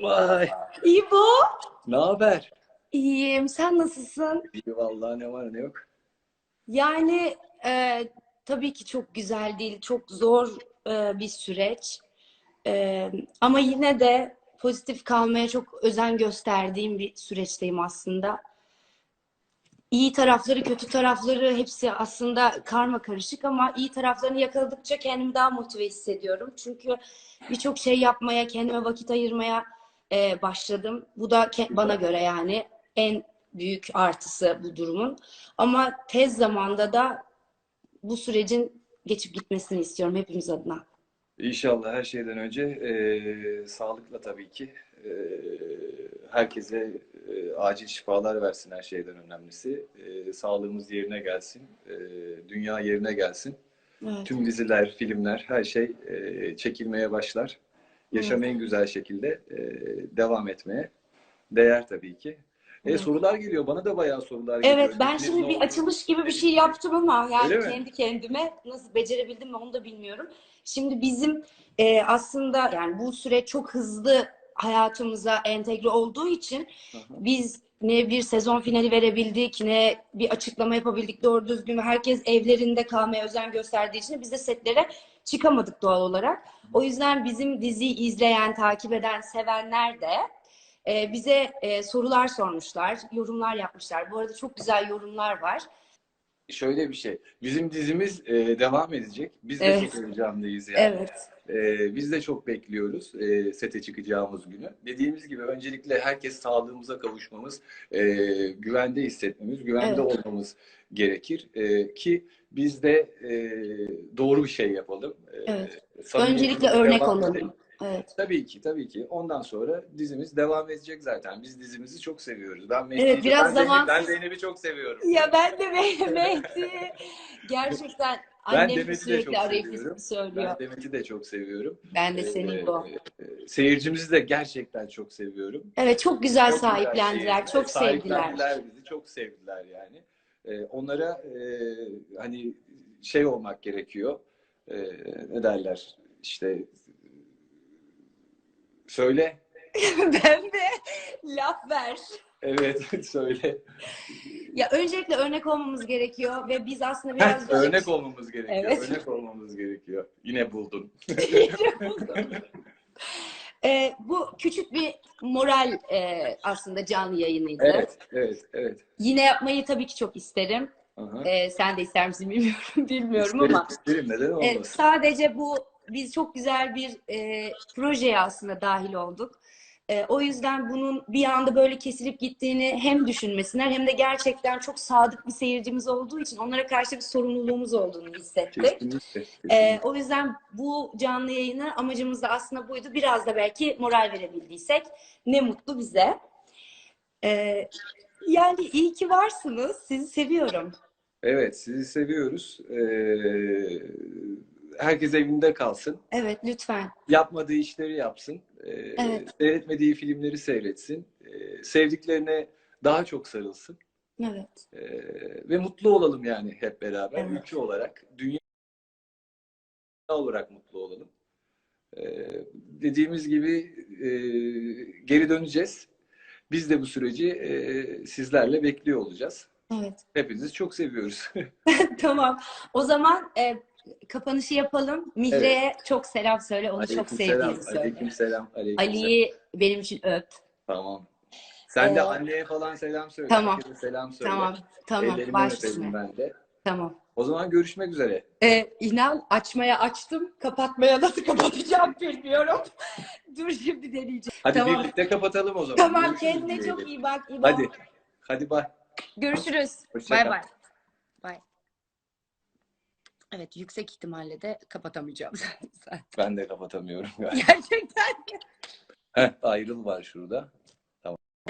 Vay. İbo. Ne haber? İyiyim. Sen nasılsın? İyi vallahi ne var ne yok. Yani e, tabii ki çok güzel değil. Çok zor e, bir süreç. E, ama yine de pozitif kalmaya çok özen gösterdiğim bir süreçteyim aslında. İyi tarafları, kötü tarafları hepsi aslında karma karışık ama iyi taraflarını yakaladıkça kendimi daha motive hissediyorum. Çünkü birçok şey yapmaya, kendime vakit ayırmaya e, başladım. Bu da bana göre yani en büyük artısı bu durumun. Ama tez zamanda da bu sürecin geçip gitmesini istiyorum hepimiz adına. İnşallah her şeyden önce eee, sağlıkla tabii ki eee, herkese eee, acil şifalar versin her şeyden önemlisi. Eee, sağlığımız yerine gelsin, eee, dünya yerine gelsin. Evet. Tüm diziler, filmler, her şey eee, çekilmeye başlar. Yaşam en güzel şekilde eee, devam etmeye değer tabii ki. E, Evet. sorular geliyor. Bana da bayağı sorular geliyor. Evet, ben Biz şimdi bir oldu? açılış gibi bir şey yaptım ama yani Öyle mi? kendi kendime nasıl becerebildim mi onu da bilmiyorum. Şimdi bizim e, aslında yani bu süreç çok hızlı hayatımıza entegre olduğu için hı. biz ne bir sezon finali verebildik ne bir açıklama yapabildik doğru düzgün. Herkes evlerinde kalmaya özen gösterdiği için biz de setlere çıkamadık doğal olarak. O yüzden bizim diziyi izleyen, takip eden, sevenler de e, bize e, sorular sormuşlar, yorumlar yapmışlar. Bu arada çok güzel yorumlar var. Şöyle bir şey. Bizim dizimiz e, devam edecek. Biz de Evet. çok heyecanlıyız yani. Evet. E, biz de çok bekliyoruz e, sete çıkacağımız günü. Dediğimiz gibi öncelikle herkes sağlığımıza kavuşmamız, e, güvende hissetmemiz, güvende Evet. olmamız gerekir. E, ki biz de e, doğru bir şey yapalım. E, Evet. Öncelikle örnek devam olalım. edelim. Evet. Tabii ki, tabii ki. Ondan sonra dizimiz devam edecek zaten. Biz dizimizi çok seviyoruz. Ben Evet, Mehdi'yi- biraz ben Zeynep- zaman- ben Zeynep'i çok seviyorum. Ya ben de Me- Mehdi gerçekten Ben annem de sürekli çok arayıp seviyorum. söylüyor. Ben Demet'i de çok seviyorum. Ben de seni Ee, bu. e, Seyircimizi de gerçekten çok seviyorum. Evet çok güzel Çok sahiplendiler, çok sevdiler. Sahiplendiler bizi, çok sevdiler yani. Ee, onlara e, hani şey olmak gerekiyor. Ee, ne derler? İşte söyle. ben de laf ver. Evet, söyle. Ya öncelikle örnek olmamız gerekiyor ve biz aslında biraz örnek olmamız gerekiyor. Evet. Örnek olmamız gerekiyor. Yine buldun. Ee, bu küçük bir moral e, aslında canlı yayınıydı. Evet, evet, evet. Yine yapmayı tabii ki çok isterim. Aha. Ee, sen de ister misin bilmiyorum, bilmiyorum İsterim, ama isterim. Neden e, olmasın? sadece bu biz çok güzel bir e, projeye aslında dahil olduk. E, o yüzden bunun bir anda böyle kesilip gittiğini hem düşünmesinler hem de gerçekten çok sadık bir seyircimiz olduğu için onlara karşı bir sorumluluğumuz olduğunu hissettik. Kesinlikle. E, kesinlikle. o yüzden bu canlı yayını amacımız da aslında buydu. Biraz da belki moral verebildiysek ne mutlu bize. E, yani iyi ki varsınız. Sizi seviyorum. Evet, sizi seviyoruz. Ee, herkes evinde kalsın. Evet lütfen. Yapmadığı işleri yapsın. Ee, Evet. Seyretmediği filmleri seyretsin. Ee, sevdiklerine daha çok sarılsın. Evet. Ee, ve mutlu olalım yani hep beraber. Evet. Ülke olarak, dünya olarak mutlu olalım. Ee, dediğimiz gibi e, geri döneceğiz. Biz de bu süreci e, sizlerle bekliyor olacağız. Evet. Hepinizi çok seviyoruz. Tamam. O zaman e, kapanışı yapalım. Mihre'ye çok selam söyle. Onu çok Aleykümselam, sevdiğini söyle. aleykümselam, aleykümselam. Ali'yi benim için öp. Tamam. Sen de Ee, anneye falan selam söyle. tamam. Herkese selam söyle. Tamam. Tamam. Ellerinden Baş öperim üstüne. ben de. Tamam. O zaman görüşmek üzere. E, inan açmaya açtım. Kapatmaya nasıl kapatacağım bilmiyorum. Dur şimdi deneyeceğim. Hadi Tamam. birlikte kapatalım o zaman. Tamam Görüşürüz kendine çok iyi bak. İbo. Hadi. Hadi bay. Görüşürüz. Bay. Bay. Evet yüksek ihtimalle de kapatamayacağım zaten. Ben de kapatamıyorum. galiba. Gerçekten. Heh, ayrıl var şurada.